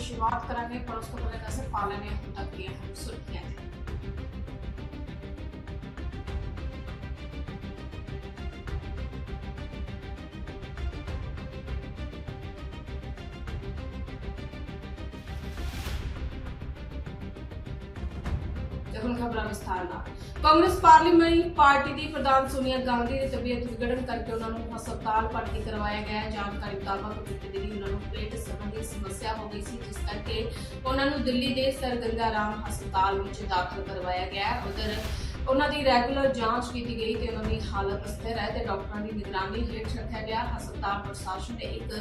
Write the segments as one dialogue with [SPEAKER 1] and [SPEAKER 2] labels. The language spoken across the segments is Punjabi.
[SPEAKER 1] ਸ਼ੁਰੂਆਤ ਕਰਾਂਗੇ ਪਰ ਉਸ ਤੋਂ ਪਹਿਲਾਂ ਦੱਸੇ ਪਾਲਣੇ ਹੁਣ ਤੱਕ ਦੀਆਂ ਹਨ ਸੁਰਖੀਆਂ ਤੇ ਹੁਣ ਖਬਰਾਂ ਵਿਸਥਾਰ ਨਾਲ। ਕਾਂਗਰਸ ਪਾਰਲੀਮੈਂਟਰੀ ਪਾਰਟੀ ਦੀ ਪ੍ਰਧਾਨ ਸੋਨੀਆ ਗਾਂਧੀ ਦੀ ਤਬੀਅਤ ਵਿਗੜਨ ਕਰਕੇ ਉਹਨਾਂ ਨੂੰ ਹਸਪਤਾਲ ਭਰਤੀ ਕਰਵਾਇਆ ਗਿਆ। ਹੈ ਜਾਣਕਾਰੀ ਮੁਤਾਬਕ ਬੀਤੇ ਦਿਨੀ ਉਹਨਾਂ ਨੂੰ ਪੇਟ ਸੰਬੰਧੀ ਸਮੱਸਿਆ ਹੋ ਗਈ ਸੀ, ਜਿਸ ਕਰਕੇ ਉਹਨਾਂ ਨੂੰ ਦਿੱਲੀ ਦੇ ਸਰ ਗੰਗਾ ਰਾਮ ਹਸਪਤਾਲ ਵਿੱਚ ਦਾਖਲ ਕਰਵਾਇਆ ਗਿਆ। ਹੈ ਉਧਰ ਉਹਨਾਂ ਦੀ ਰੈਗੂਲਰ ਜਾਂਚ ਕੀਤੀ ਗਈ ਤੇ ਉਹਨਾਂ ਦੀ ਹਾਲਤ ਸਥਿਰ ਹੈ ਤੇ ਡਾਕਟਰਾਂ ਦੀ ਨਿਗਰਾਨੀ ਹੇਠ ਰੱਖਿਆ ਗਿਆ। ਹਸਪਤਾਲ ਪ੍ਰਸ਼ਾਸਨ ਨੇ ਇੱਕ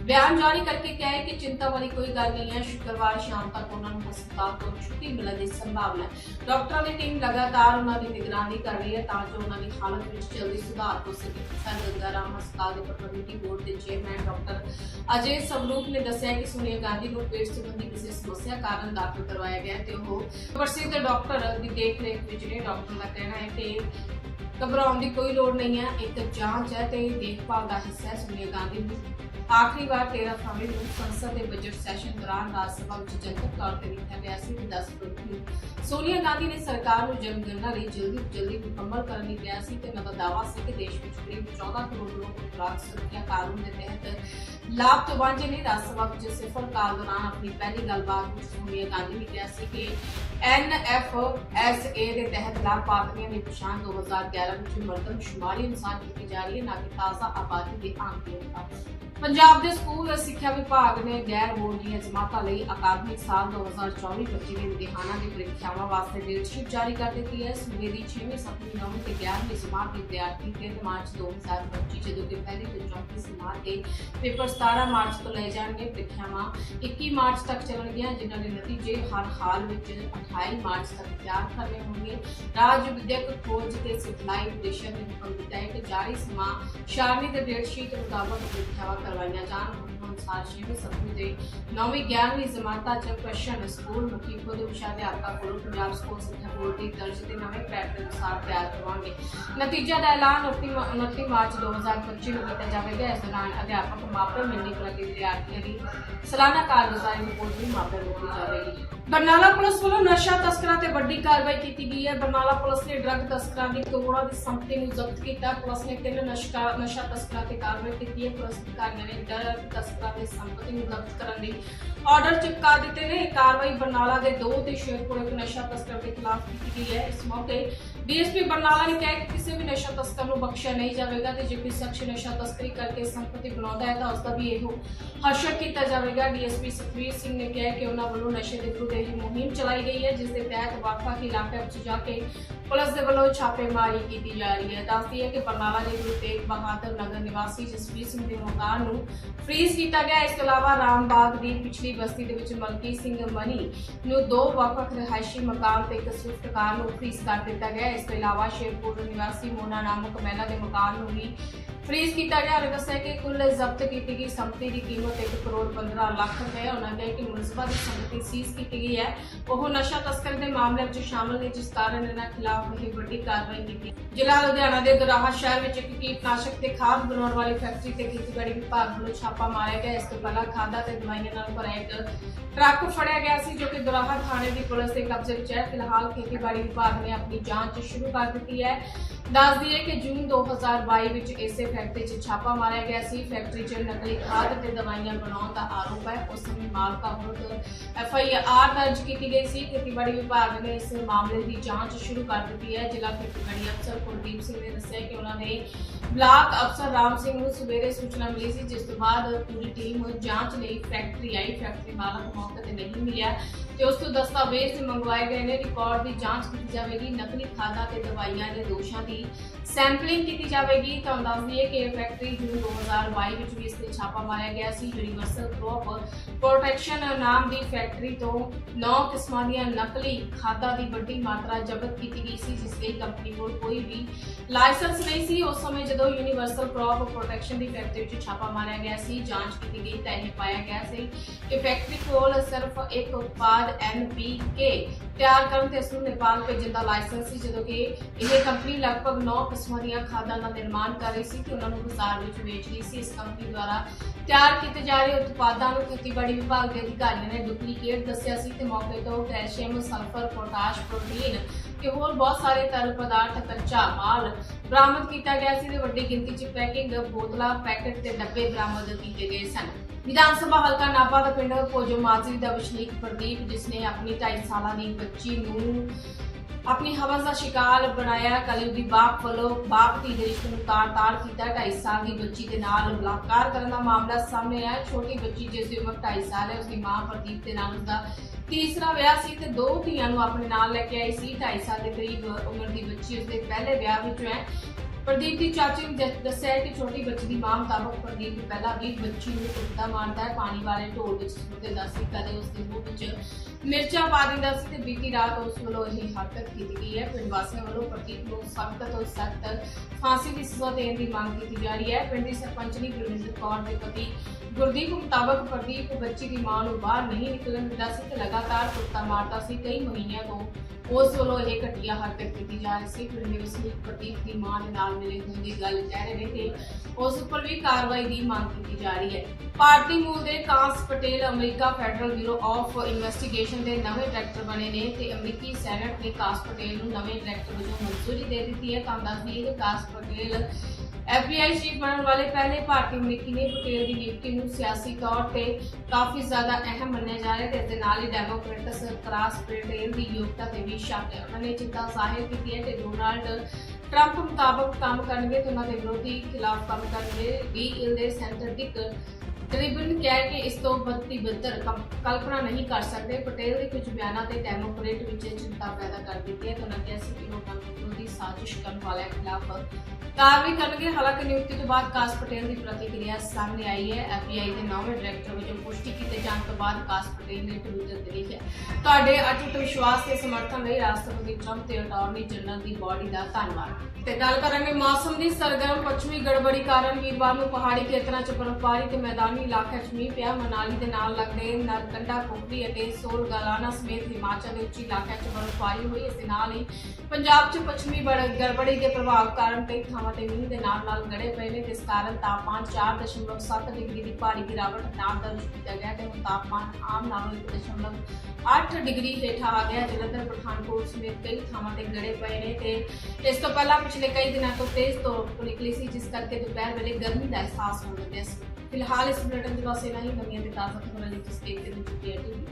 [SPEAKER 1] ਬਿਆਨ ਜਾਰੀ ਕਰਕੇ ਕਿਹਾ ਹੈ ਕਿ ਚਿੰਤਾ ਵਾਲੀ ਕੋਈ ਗੱਲ ਨਹੀਂ ਹੈ। ਸ਼ੁੱਕਰਵਾਰ ਸ਼ਾਮ ਤੱਕ ਉਹਨਾਂ ਨੂੰ ਹਸਪਤਾਲ ਤੋਂ ਛੁੱਟੀ ਮਿਲਣ ਦੀ ਸੰਭਾਵਨਾ ਹੈ। ਡਾਕਟਰਾਂ ਦੀ ਟੀਮ ਲਗਾਤਾਰ ਉਹਨਾਂ ਦੀ ਨਿਗਰਾਨੀ ਕਰ ਰਹੀ ਹੈ ਤਾਂ ਜੋ ਉਹਨਾਂ ਦੀ ਹਾਲਤ ਵਿੱਚ ਜਲਦੀ ਸੁਧਾਰ ਹੋ ਸਕੇ। ਸਰ ਗੰਗਾ ਰਾਮ ਹਸਪਤਾਲ ਦੇ ਪ੍ਰਬੰਧਕੀ ਬੋਰਡ ਦੇ ਚੇਅਰਮੈਨ ਡਾਕਟਰ ਅਜੇ ਸਵਰੂਪ ਨੇ ਦੱਸਿਆ ਕਿ ਸੋਨੀਆ ਗਾਂਧੀ ਨੂੰ ਪੇਟ ਸੰਬੰਧੀ ਕਿਸੇ ਸਮੱਸਿਆ ਕਾਰਨ ਦਾਖਲ ਕਰਵਾਇਆ ਗਿਆ ਤੇ ਉਹ ਪ੍ਰਸਿੱਧ ਡਾਕਟਰ ਦੀ ਦੇਖਰੇਖ ਵਿੱਚ ਨੇ। ਡਾਕਟਰ ਦਾ ਕਹਿਣਾ ਹੈ ਕਿ ਘਬਰਾਉਣ ਦੀ ਕੋਈ ਲੋੜ ਨਹੀਂ ਹੈ, ਇੱਕ ਜਾਂਚ ਹੈ ਤੇ ਦੇਖਭਾਲ ਦਾ ਹਿੱਸਾ ਹੈ ਸੋਨੀਆ ਗਾਂਧੀ ਨੂੰ ਆਖਰੀ ਵਾਰ 13 ਫਰਵਰੀ ਨੂੰ ਸੰਸਦ ਦੇ ਬਜਟ ਸੈਸ਼ਨ ਦੌਰਾਨ ਰਾਜ ਸਭਾ ਵਿੱਚ ਜਨਤਕ ਤੌਰ ਤੇ ਲਿਖਿਆ ਗਿਆ ਸੀ ਕਿ 10 ਫਰਵਰੀ ਸੋਨੀਆ ਗਾਂਧੀ ਨੇ ਸਰਕਾਰ ਨੂੰ ਜਨਗਣਨਾ ਲਈ ਜਲਦੀ ਜਲਦੀ ਮੁਕੰਮਲ ਕਰਨ ਲਈ ਕਿਹਾ ਸੀ ਤੇ ਉਹਨਾਂ ਦਾ ਦਾਅਵਾ ਸੀ ਕਿ ਦੇਸ਼ ਵਿੱਚ ਕਰੀਬ 14 ਕਰੋੜ ਲੋਕ ਖੁਰਾਕ ਸੁਰੱਖਿਆ ਕਾਨੂੰਨ ਦੇ ਤਹਿਤ ਲਾਭ ਤੋਂ ਵਾਂਝੇ ਨੇ ਰਾਜ ਸਭਾ ਵਿੱਚ ਸਿਫਰ ਕਾਲ ਦੌਰਾਨ ਆਪਣੀ ਪਹਿਲੀ ਗੱਲਬਾਤ ਵਿੱਚ ਸੋਨੀਆ ਗਾਂਧੀ ਨੇ ਕਿਹਾ ਸੀ ਕਿ ਐਨਐਫਐਸਏ ਦੇ ਤਹਿਤ ਲਾਭਪਾਤਰੀਆਂ ਦੀ ਪਛਾਣ 2011 ਵਿੱਚ ਮਰਦਮਸ਼ੁਮਾਰੀ ਅਨੁਸਾਰ ਕੀਤੀ ਜਾ ਰਹੀ ਹੈ ਨਾ ਕਿ ਤਾਜ਼ਾ ਆਬਾਦੀ ਦੇ ਆਂਕੜੇ ਅਨੁਸਾਰ ਪੰਜਾਬ ਦੇ ਸਕੂਲ ਸਿੱਖਿਆ ਵਿਭਾਗ ਨੇ ਗੈਰ ਬੋਰਡ ਦੀਆਂ ਜਮਾਤਾਂ ਲਈ ਅਕਾਦਮਿਕ ਸਾਲ 2024-25 ਦੇ ਇਮਤਿਹਾਨਾਂ ਦੀ ਪ੍ਰੀਖਿਆਵਾਂ ਵਾਸਤੇ ਡੇਟਸ਼ੀਟ ਜਾਰੀ ਕਰ ਦਿੱਤੀ ਹੈ। ਸੂਬੇ ਦੀ 6ਵੀਂ 7ਵੀਂ 9ਵੀਂ ਤੇ 11ਵੀਂ ਜਮਾਤ ਦੇ ਵਿਦਿਆਰਥੀ 3 ਮਾਰਚ 2025 ਜਦੋਂ ਕਿ ਪਹਿਲੀ ਤੇ ਚੌਥੀ ਜਮਾਤ ਦੇ ਪੇਪਰ 17 ਮਾਰਚ ਤੋਂ ਲਏ ਜਾਣਗੇ। ਪ੍ਰੀਖਿਆਵਾਂ 21 ਮਾਰਚ ਤੱਕ ਚੱਲਣਗੀਆਂ, ਜਿਨ੍ਹਾਂ ਦੇ ਨਤੀਜੇ ਹਰ ਹਾਲ ਵਿੱਚ 28 ਮਾਰਚ ਤੱਕ ਤਿਆਰ ਕਰਨੇ ਹੋਣਗੇ। ਰਾਜ ਵਿਦਿਅਕ ਖੋਜ ਤੇ ਸਿਖਲਾਈ ਵਿਦੇਸ਼ਾਂ ਨੇ ਹੁਕਮ ਦਿੱਤਾ ਹੈ ਕਿ ਜਾਰੀ ਸਮਾਂ ਸ਼ਾਰਨੀ ਦੇ ਡੇਟਸ਼ੀਟ ਮੁਤਾਬਕ ਪ੍ਰੀਖਿਆਵਾਂ ਕਰਵਾਈਆਂ ਜਾਣ ਉਹਨਾਂ ਅਨੁਸਾਰ 6ਵੀਂ 7ਵੀਂ ਦੇ 9ਵੀਂ 11ਵੀਂ ਜਮਾਤਾਂ ਚ ਮੁਖੀ ਖੁਦ ਵਿਸ਼ਾ ਕੋਲੋਂ ਪੰਜਾਬ ਸਕੂਲ ਸਿੱਖਿਆ ਬੋਰਡ ਦੀ ਦਰਜ ਦੇ ਨਵੇਂ ਪੈਟਰਨ ਅਨੁਸਾਰ ਤਿਆਰ ਕਰਵਾਉਣਗੇ ਨਤੀਜਾ ਦਾ ਐਲਾਨ 29 ਮਾਰਚ 2025 ਨੂੰ ਕੀਤਾ ਜਾਵੇਗਾ। ਇਸ ਦੌਰਾਨ ਅਧਿਆਪਕ ਮਾਪੇ ਮਿਲਣੀ ਪ੍ਰਤੀ ਵਿਦਿਆਰਥੀਆਂ ਦੀ ਸਾਲਾਨਾ ਕਾਰਗੁਜ਼ਾਰੀ ਰਿਪੋਰਟ ਵੀ ਮਾਪੇ ਨੂੰ ਦਿੱਤੀ ਜਾਵੇਗੀ। ਬਰਨਾਲਾ ਪੁਲਿਸ ਵੱਲੋਂ ਨਸ਼ਾ ਤਸਕਰਾਂ ਤੇ ਵੱਡੀ ਕਾਰਵਾਈ ਕੀਤੀ ਗਈ ਹੈ। ਬਰਨਾਲਾ ਪੁਲਿਸ ਨੇ ਡਰੱਗ ਤਸਕਰਾਂ ਦੀ ਕਰੋੜਾਂ ਦੀ ਸੰਪਤੀ ਨੂੰ ਜ਼ਬਤ ਕੀਤਾ। ਪੁਲਿਸ ਨੇ ਤਿੰਨ ਨਸ਼ਾ ਨਸ਼ਾ ਤਸਕਰਾਂ ਤੇ ਕਾਰਵਾਈ ਕੀਤੀ ਹੈ। ਪੁਲਿਸ ਅਧਿਕਾਰੀਆਂ ਨੇ ਡਰੱਗ ਤਸਕਰਾਂ ਦੀ ਸੰਪਤੀ ਨੂੰ ਜ਼ਬਤ ਕਰਨ ਲਈ ਆਰਡਰ ਚੁਕਾ ਦਿੱਤੇ ਨੇ। ਇਹ ਕਾਰਵਾਈ ਬਰਨਾਲਾ ਦੇ ਦੋ ਤੇ ਸ਼ੇਰਪੁਰ ਇੱਕ ਨਸ਼ਾ ਤਸਕਰ ਦੇ ਖਿਲਾਫ ਕੀਤੀ ਗਈ ਹੈ। ਇਸ ਮੌਕੇ ਡੀਐਸਪੀ ਬਰਨਾਲਾ ਨੇ ਕਿਹਾ ਕਿ ਕਿਸੇ ਵੀ ਨਸ਼ਾ ਤਸਕਰ ਨੂੰ ਬਖਸ਼ਿਆ ਨਹੀਂ ਜਾਵੇਗਾ ਤੇ ਜੇ ਕੋਈ ਸ਼ਖਸ ਨਸ਼ਾ ਤਸਕਰੀ ਕਰਕੇ ਸੰਪਤੀ ਬਣਾਉਂਦਾ ਹੈ ਤਾਂ ਉਸ ਦਾ ਵੀ ਇਹੋ ਹਸ਼ਰ ਕੀਤਾ ਜਾਵੇਗਾ। ਡੀਐਸਪੀ ਸਤਵੀਰ ਸਿੰਘ ਨੇ ਕਿਹਾ ਕਿ ਉਹਨਾਂ ਵੱਲੋਂ ਨਸ਼ੇ ਦੇ ਵਿਰੁੱਧ ਇਹ ਮੁਹਿੰਮ ਚਲਾਈ ਗਈ ਹੈ, ਜਿਸ ਦੇ ਤਹਿਤ ਵੱਖ-ਵੱਖ ਇਲਾਕਿਆਂ ਵਿੱਚ ਜਾ ਕੇ ਪੁਲਿਸ ਦੇ ਵੱਲੋਂ ਛਾਪੇਮਾਰੀ ਕੀਤੀ ਜਾ ਰਹੀ ਹੈ। ਦੱਸਦੀ ਹੈ ਕਿ ਬਰਨਾਲਾ ਦੇ ਗੁਰੂ ਤੇਗ ਬਹਾਦਰ ਨਗਰ ਨਿਵਾਸੀ ਜਸਵੀਰ ਸਿੰਘ ਦੇ ਮਕਾਨ ਨੂੰ ਫ੍ਰੀਜ਼ ਕੀਤਾ ਗਿਆ। ਇਸ ਤੋਂ ਇਲਾਵਾ ਰਾਮਬਾਗ ਦੀ ਪਿਛਲੀ ਬਸਤੀ ਦੇ ਵਿੱਚ ਮਲਕੀ ਸਿੰਘ ਮਨੀ ਨੂੰ ਦੋ ਵੱਖ-ਵੱਖ ਰਿਹਾਇਸ਼ੀ ਮਕਾਨ ਤੇ ਇੱਕ ਸਵਿਫਟ ਕਾਰ ਨੂੰ ਫ੍ਰੀਜ਼ ਕਰ ਦਿੱਤਾ ਗਿਆ ਇਸ ਤੋਂ ਇਲਾਵਾ ਸ਼ੇਰਪੁਰ ਨਿਵਾਸੀ ਮੋਨਾ ਨਾਮਕ ਮਹਿਲਾ ਦੇ ਮਕਾਨ ਨੂੰ ਵੀ ਫ੍ਰੀਜ਼ ਕੀਤਾ ਗਿਆ ਉਹਨਾਂ ਦੱਸਿਆ ਕਿ ਕੁੱਲ ਜ਼ਬਤ ਕੀਤੀ ਗਈ ਸੰਪਤੀ ਦੀ ਕੀਮਤ 1 ਕਰੋੜ 15 ਲੱਖ ਰੁਪਏ ਉਹਨਾਂ ਨੇ ਕਿ ਮੁਨਸਬਾ ਦੀ ਸੰਪਤੀ ਸੀਜ਼ ਕੀਤੀ ਗਈ ਹੈ। ਉਹ ਨਸ਼ਾ ਤਸਕਰੀ ਦੇ ਮਾਮਲੇ ਵਿੱਚ ਸ਼ਾਮਲ ਨੇ, ਜਿਸ ਕਾਰਨ ਇਹਨਾਂ ਖਿਲਾਫ ਇਹ ਵੱਡੀ ਕਾਰਵਾਈ ਕੀਤੀ। ਜ਼ਿਲ੍ਹਾ ਲੁਧਿਆਣਾ ਦੇ ਦਰਾਹਾ ਸ਼ਹਿਰ ਵਿੱਚ ਇੱਕ ਕੀਟਨਾਸ਼ਕ ਤੇ ਖਾਦ ਬਣਾਉਣ ਵਾਲੀ ਫੈਕਟਰੀ ਤੇ ਖੇਤੀਬਾੜੀ ਵਿਭਾਗ ਵੱਲੋਂ ਛਾਪਾ ਮਾਰਿਆ ਗਿਆ। ਇਸ ਤੋਂ ਪਹਿਲਾਂ ਖਾਦਾਂ ਤੇ ਦਵਾਈਆਂ ਨਾਲ ਭਰਿਆ ਇੱਕ ਟਰੱਕ ਫੜਿਆ ਗਿਆ ਸੀ, ਜੋ ਕਿ ਦੁਰਾਹਾ ਥਾਣੇ ਦੀ ਪੁਲਿਸ ਦੇ ਕਬਜ਼ੇ ਵਿੱਚ ਹੈ। ਫਿਲਹਾਲ ਖੇਤੀਬਾੜੀ ਵਿਭਾਗ ਨੇ ਆਪਣੀ ਜਾਂਚ ਸ਼ੁਰੂ ਕਰ ਦਿੱਤੀ ਹੈ। ਦੱਸਦੀ ਹੈ ਕਿ ਜੂਨ 2022 ਵਿੱਚ ਇਸੇ ਫੈਕਟਰੀ 'ਚ ਛਾਪਾ ਮਾਰਿਆ ਗਿਆ ਸੀ। ਫੈਕਟਰੀ 'ਚ ਨਕਲੀ ਖਾਦ ਤੇ ਦਵਾਈਆਂ ਬਣਾਉਣ ਦਾ ਆਰੋਪ ਹੈ। ਉਸ ਸਮੇਂ ਮਾਲਕਾਂ ਵਿਰੁੱਧ ਐਫ ਆਈ ਆਰ ਦਰਜ ਕੀਤੀ ਗਈ ਸੀ। ਖੇਤੀਬਾੜੀ ਵਿਭਾਗ ਨੇ ਇਸ ਮਾਮਲੇ ਦੀ ਜਾਂਚ ਸ਼ੁਰੂ ਕਰ ਦਿੱਤੀ ਹੈ। ਜ਼ਿਲ੍ਹਾ ਖੇਤੀਬਾੜੀ ਅਫਸਰ ਕੁਲਦੀਪ ਸਿੰਘ ਨੇ ਦੱਸਿਆ ਕਿ ਉਹਨਾਂ ਨੇ ਬਲਾਕ ਅਫਸਰ ਰਾਮ ਸਿੰਘ ਨੂੰ ਸਵੇਰੇ ਸੂਚਨਾ ਮਿਲੀ ਸੀ, ਜਿਸ ਤੋਂ ਬਾਅਦ ਪੂਰੀ ਟੀਮ ਜਾਂਚ ਲਈ ਫੈਕਟਰੀ ਆਈ। ਫੈਕਟਰੀ ਮਾਲਕ ਮੌਕੇ ਤੇ ਨਹੀਂ ਮਿਲਿਆ। ਤੇ ਉਸ ਤੋਂ ਦਸਤਾਵੇਜ਼ ਮੰਗਵਾਏ ਗਏ ਨੇ। ਰਿਕਾਰਡ ਦੀ ਜਾਂਚ ਕੀਤੀ ਜਾਵੇਗੀ। ਨਕਲੀ ਖਾਦਾਂ ਤੇ ਦਵਾਈਆਂ ਦੇ ਦੋਸ਼ਾਂ ਦੀ ਸੈਂਪਲਿੰਗ ਕੀਤੀ ਜਾਵੇਗੀ। ਤਾਂ ਦੱਸਦੀ ਹੈ ਕਿ ਫੈਕਟਰੀ ਜੂਨ 2022 ਵਿੱਚ ਵੀ ਇਸ ਤੇ ਛਾਪਾ ਮਾਰਿਆ ਗਿਆ ਸੀ। ਯੂਨੀਵਰਸਲ ਕ੍ਰੌਪ ਪ੍ਰੋਟੈਕਸ਼ਨ ਨਾਮ ਦੀ ਫੈਕਟਰੀ ਤੋਂ 9 ਕਿਸਮਾਂ ਦੀਆਂ ਨਕਲੀ ਖਾਦਾਂ ਦੀ ਵੱਡੀ ਮਾਤਰਾ ਜ਼ਬਤ ਕੀਤੀ ਗਈ ਸੀ, ਜਿਸ ਲਈ ਕੰਪਨੀ ਕੋਲ ਕੋਈ ਵੀ ਲਾਇਸੈਂਸ ਨਹੀਂ ਸੀ। ਉਸ ਸਮੇਂ ਜਦੋਂ ਯੂਨੀਵਰਸਲ ਕ੍ਰੌਪ ਪ੍ਰੋਟੈਕਸ਼ਨ ਦੀ ਫੈਕਟਰੀ ਵਿੱਚ ਛਾਪਾ ਮਾਰਿਆ ਗਿਆ ਸੀ, ਜਾਂਚ ਕੀਤੀ ਗਈ, ਤਾਂ ਇਹ ਪਾਇਆ ਗਿਆ ਸੀ ਕਿ ਫੈਕਟਰੀ ਕੋਲ ਸਿਰਫ ਇੱਕ ਉਤਪਾਦ NPK ਤਿਆਰ ਕਰਨ ਤੇ ਇਸ ਨੂੰ ਨੇਪਾਲ ਭੇਜਣ ਦਾ ਲਾਇਸੈਂਸ ਸੀ, ਜਦੋਂ ਕਿ ਇਹ ਕੰਪਨੀ ਲਗਭਗ 9 ਕਿਸਮਾਂ ਦੀਆਂ ਖਾਦਾਂ ਦਾ ਨਿਰਮਾਣ ਕਰ ਰਹੀ ਸੀ ਤੇ ਉਹਨਾਂ ਨੂੰ ਬਾਜ਼ਾਰ ਵਿੱਚ ਵੇਚ ਰਹੀ ਸੀ। ਇਸ ਕੰਪਨੀ ਦੁਆਰਾ ਤਿਆਰ ਕੀਤੇ ਜਾ ਰਹੇ ਉਤਪਾਦਾਂ ਨੂੰ ਖੇਤੀਬਾੜੀ ਵਿਭਾਗ ਦੇ ਅਧਿਕਾਰੀਆਂ ਨੇ ਡੁਪਲੀਕੇਟ ਦੱਸਿਆ ਸੀ ਤੇ ਮੌਕੇ ਤੋਂ ਕੈਲਸ਼ੀਅਮ, ਸਲਫਰ, ਪੋਟਾਸ਼, ਪ੍ਰੋਟੀਨ ਤੇ ਹੋਰ ਬਹੁਤ ਸਾਰੇ ਤਰਲ ਪਦਾਰਥ, ਕੱਚਾ ਮਾਲ ਬਰਾਮਦ ਕੀਤਾ ਗਿਆ ਸੀ ਤੇ ਵੱਡੀ ਗਿਣਤੀ 'ਚ ਪੈਕਿੰਗ ਬੋਤਲਾਂ, ਪੈਕੇਟ ਤੇ ਡੱਬੇ ਬਰਾਮਦ ਕੀਤੇ ਗਏ ਸਨ। ਵਿਧਾਨ ਸਭਾ ਹਲਕਾ ਨਾਭਾ ਦਾ ਪਿੰਡ ਭੋਜੋ ਮਾਜਰੀ ਦਾ ਵਸਨੀਕ ਪ੍ਰਦੀਪ, ਜਿਸ ਨੇ ਆਪਣੀ 2.5 ਸਾਲਾਂ ਦੀ ਬੱਚੀ ਨੂੰ ਆਪਣੀ ਹਵਸ ਦਾ ਸ਼ਿਕਾਰ ਬਣਾਇਆ, ਕਲਯੁਗ ਦੀ ਬਾਪ ਵੱਲੋਂ ਬਾਪ ਧੀ ਰਿਸ਼ਤੇ ਨੂੰ ਤਾਰ-ਤਾਰ ਕੀਤਾ। 2.5 ਸਾਲ ਦੀ ਬੱਚੀ ਦੇ ਨਾਲ ਬਲਾਕਾਰ ਕਰਨ ਦਾ ਮਾਮਲਾ ਸਾਹਮਣੇ ਆਇਆ। ਛੋਟੀ ਬੱਚੀ, ਜਿਸ ਦੀ ਉਮਰ 2.5 ਸਾਲ ਹੈ ਉਸ ਦੀ ਮਾਂ ਪ੍ਰਦੀਪ ਦੇ ਨਾਲ ਉਸਦਾ ਤੀਸਰਾ ਵਿਆਹ ਸੀ ਤੇ ਦੋ ਧੀਆਂ ਨੂੰ ਆਪਣੇ ਨਾਲ ਲੈ ਕੇ ਆਈ ਸੀ। 2.5 ਸਾਲ ਦੇ ਕਰੀਬ ਉਮਰ ਦੀ ਬੱਚੀ ਉਸਦੇ ਪਹਿਲੇ ਵਿਆਹ ਵਿੱਚੋਂ ਹੈ। ਪ੍ਰਦੀਪ ਦੀ ਚਾਚੀ ਨੇ ਦੱਸਿਆ ਹੈ ਕਿ ਛੋਟੀ ਬੱਚੀ ਦੀ ਮਾਂ ਮੁਤਾਬਕ ਪ੍ਰਦੀਪ ਪਹਿਲਾਂ ਵੀ ਬੱਚੀ ਨੂੰ ਕੁੱਟਦਾ ਮਾਰਦਾ ਹੈ। ਪਾਣੀ ਵਾਲੇ ਢੋਲ ਵਿੱਚ ਸੁੱਟ ਕੇ ਸੀ ਕਦੇ ਉਸ ਦੇ ਮੂੰਹ ਵਿੱਚ ਮਿਰਚਾਂ ਪਾ ਦਿੰਦਾ ਸੀ ਤੇ ਬੀਤੀ ਰਾਤ ਉਸ ਵੱਲੋਂ ਇਹ ਹਰਕਤ ਕੀਤੀ ਗਈ ਹੈ। ਪਿੰਡ ਵਾਸੀਆਂ ਵੱਲੋਂ ਪ੍ਰਦੀਪ ਨੂੰ ਸਖਤ ਤੋਂ ਸਖਤ ਫਾਂਸੀ ਦੀ ਸਜ਼ਾ ਦੇਣ ਦੀ ਮੰਗ ਕੀਤੀ ਜਾ ਰਹੀ ਹੈ। ਪਿੰਡ ਦੀ ਸਰਪੰਚਨੀ ਗੁਰਵਿੰਦਰ ਕੌਰ ਦੇ ਪਤੀ ਗੁਰਦੀਪ ਮੁਤਾਬਕ ਪ੍ਰਦੀਪ ਬੱਚੀ ਦੀ ਮਾਂ ਨੂੰ ਬਾਹਰ ਨਹੀਂ ਨਿਕਲਣ ਦਿੰਦਾ ਸੀ ਤੇ ਲਗਾਤਾਰ ਕੁੱਟਾ ਮਾਰਦਾ ਸੀ। ਕਈ ਮਹੀਨਿਆਂ ਤੋਂ ਉਸ ਵੱਲੋਂ ਇਹ ਘਟੀਆ ਹਰਕਤ ਕੀਤੀ ਜਾ ਰਹੀ ਸੀ। ਪਿੰਡ ਦੇ ਵਸਨੀਕ ਪ੍ਰਦੀਪ ਦੀ ਮਾਂ ਦੇ ਨਾਲ ਮਿਲੇ ਹੋਣ ਦੀ ਗੱਲ ਕਹਿ ਰਹੇ ਨੇ ਤੇ ਉਸ ਉੱਪਰ ਵੀ ਕਾਰਵਾਈ ਦੀ ਮੰਗ ਕੀਤੀ ਜਾ ਰਹੀ ਹੈ। ਭਾਰਤੀ ਮੂਲ ਦੇ Kash Patel, America federal bureau of investigation ਦੇ ਨਵੇਂ ਡਾਇਰੈਕਟਰ ਬਣੇ ਨੇ ਤੇ ਅਮਰੀਕੀ ਸੈਨੇਟ ਨੇ ਕਾਸ ਪਟੇਲ ਨੂੰ ਨਵੇਂ ਡਾਇਰੈਕਟਰ ਵਜੋਂ ਮਨਜ਼ੂਰੀ ਦੇ ਦਿੱਤੀ ਹੈ। ਤਾਂ ਦੱਸ ਦਈਏ ਕਿ ਕਾਸ ਪਟੇਲ FBI ਚੀਫ ਬਣਨ ਵਾਲੇ ਪਹਿਲੇ ਭਾਰਤੀ ਅਮਰੀਕੀ ਨੇ ਪਟੇਲ ਦੀ ਨਿਯੁਕਤੀ ਨੂੰ ਸਿਆਸੀ ਤੌਰ ਤੇ ਕਾਫੀ ਜ਼ਿਆਦਾ ਅਹਿਮ ਮੰਨਿਆ ਜਾ ਰਿਹਾ ਤੇ ਇਸ ਦੇ ਨਾਲ ਹੀ ਡੈਮੋਕ੍ਰੇਟਸ ਕਰਾਸ ਪਟੇਲ ਦੀ ਯੋਗਤਾ ਤੇ ਵੀ ਸ਼ੱਕ ਹੈ। ਉਹਨਾਂ ਨੇ ਚਿੰਤਾ ਜ਼ਾਹਿਰ ਕੀਤੀ ਹੈ ਕਿ ਡੋਨਾਲਡ ਟਰੰਪ ਮੁਤਾਬਕ ਕੰਮ ਕਰਨਗੇ ਤੇ ਉਹਨਾਂ ਦੇ ਵਿਰੋਧੀ ਖਿਲਾਫ ਕੰਮ ਕਰਨਗੇ। ਵੀ ਦੇ ਸੈਂਟਰ ਦਿਕ ਟ੍ਰਿਬਿਊਨ ਕਹਿ ਕੇ ਇਸ ਤੋਂ ਬੱਤੀ ਬਿਹਤਰ ਕਲਪਨਾ ਨਹੀਂ ਕਰ ਸਕਦੇ। ਪਟੇਲ ਦੇ ਕੁਝ ਬਿਆਨਾਂ ਤੇ ਡੈਮੋਕ੍ਰੇਟ ਵਿੱਚ ਚਿੰਤਾ ਪੈਦਾ ਕਰ ਦਿੱਤੀ ਹੈ। ਤੇ ਉਹਨਾਂ ਕਿਹਾ ਸੀ ਕਿ ਲੋਕਾਂ ਨੂੰ ਦੀ ਸਾਜ਼ਿਸ਼ ਕਰਨ ਵਾਲਿਆਂ ਖਿਲਾਫ ਕਾਰਵਾਈ ਕਰਨਗੇ। ਹਾਲਾਂਕਿ ਨਿਯੁਕਤੀ ਤੋਂ ਬਾਅਦ ਕਾਸ ਪਟੇਲ ਦੀ ਪ੍ਰਤੀਕਿਰਿਆ ਸਾਹਮਣੇ ਆਈ ਹੈ। ਐਫਬੀਆਈ ਦੇ ਨਵੇਂ ਡਾਇਰੈਕਟਰ ਵਜੋਂ ਪੁਸ਼ਟੀ ਕੀਤੇ ਜਾਣ ਤੋਂ ਬਾਅਦ ਕਾਸ ਪਟੇਲ ਨੇ ਟਵਿੱਟਰ ਤੇ ਲਿਖਿਆ। ਤੁਹਾਡੇ ਅਟੁੱਟ ਵਿਸ਼ਵਾਸ ਤੇ ਸਮਰਥਨ ਲਈ ਰਾਸ਼ਟਰਪਤੀ ਟਰੰਪ ਤੇ ਅਟਾਰਨੀ ਜਨਰਲ ਦੀ ਬਾਡੀ ਦਾ ਧੰਨਵਾਦ। ਤੇ ਗੱਲ ਕਰਾਂਗੇ ਮੌਸਮ ਦੀ ਸਰਗਰਮ ਪੱਛਮੀ ਗੜਬੜੀ ਕਾਰਨ ਵੀਰਵਾਰ ਨੂੰ ਪਹਾੜੀ ਖੇਤਰਾਂ 'ਚ ਬਰਫ਼ਬਾਰੀ ਤੇ ਮੈਦਾਨੀ ਇਲਾਕਿਆਂ 'ਚ ਮੀਂਹ ਪਿਆ। ਮਨਾਲੀ ਦੇ ਨਾਲ ਲੱਗਦੇ ਨਰਕੰਡਾ ਕੁਫਰੀ ਅਤੇ ਸੋਲ ਗਾਲਾਨਾ ਸਮੇਤ ਹਿਮਾਚਲ ਦੇ ਉੱਚੀ ਇਲਾਕਿਆਂ 'ਚ ਬਰਫ਼ਬਾਰੀ ਹੋਈ। ਇਸ ਦੇ ਨਾਲ ਹੀ ਪੰਜਾਬ 'ਚ ਪੱਛਮੀ ਬੜ- ਗੜਬੜੀ ਦੇ ਪ੍ਰਭਾਵ ਕਾਰਨ ਕਈ ਥਾਵਾਂ ਤੇ ਮੀਂਹ ਦੇ ਨਾਲ ਨਾਲ ਗੜੇ ਪਏ ਨੇ। ਜਿਸ ਕਾਰਨ ਤਾਪਮਾਨ 4.7 ਡਿਗਰੀ ਦੀ ਭਾਰੀ ਗਿਰਾਵਟ ਨਾਲ ਦਰਜ ਕੀਤਾ ਗਿਆ ਤੇ ਹੁਣ ਤਾਪਮਾਨ ਆਮ ਨਾਲੋਂ 1.8 ਡਿਗਰੀ ਹੇਠਾਂ ਆ ਗਿਆ, ਜਲੰਧਰ, ਪਠਾਨਕੋਟ ਸਮੇਤ ਕਈ ਥਾਵਾਂ ਤੇ ਗੜੇ ਪਏ ਨੇ ਤੇ ਇਸ ਤੋਂ ਪਹਿਲਾਂ ਪਿਛਲੇ ਕਈ ਦਿਨਾਂ ਤੋਂ ਤੇਜ਼ ਧੁੱਪ ਨਿਕਲੀ ਸੀ, ਜਿਸ ਕਰਕੇ ਦੁਪਹਿਰ ਵੇਲੇ ਗਰਮੀ ਦਾ ਅਹਿਸਾਸ ਹੋਣ ਲੱਗਿਆ ਸੀ। ਫਿਲਹਾਲ ਇਸ ਬੁਲੇਟਿਨ ਦੇ ਪਾਸੇ ਨਹੀਂ ਨਵੀਆਂ ਤੇ ਤਾਜ਼ਾ ਖਬਰਾਂ ਲਈ ਤੁਸੀਂ ਦੇਖਦੇ ਰਹੋ ਟੀਆਰ ਟੀਵੀ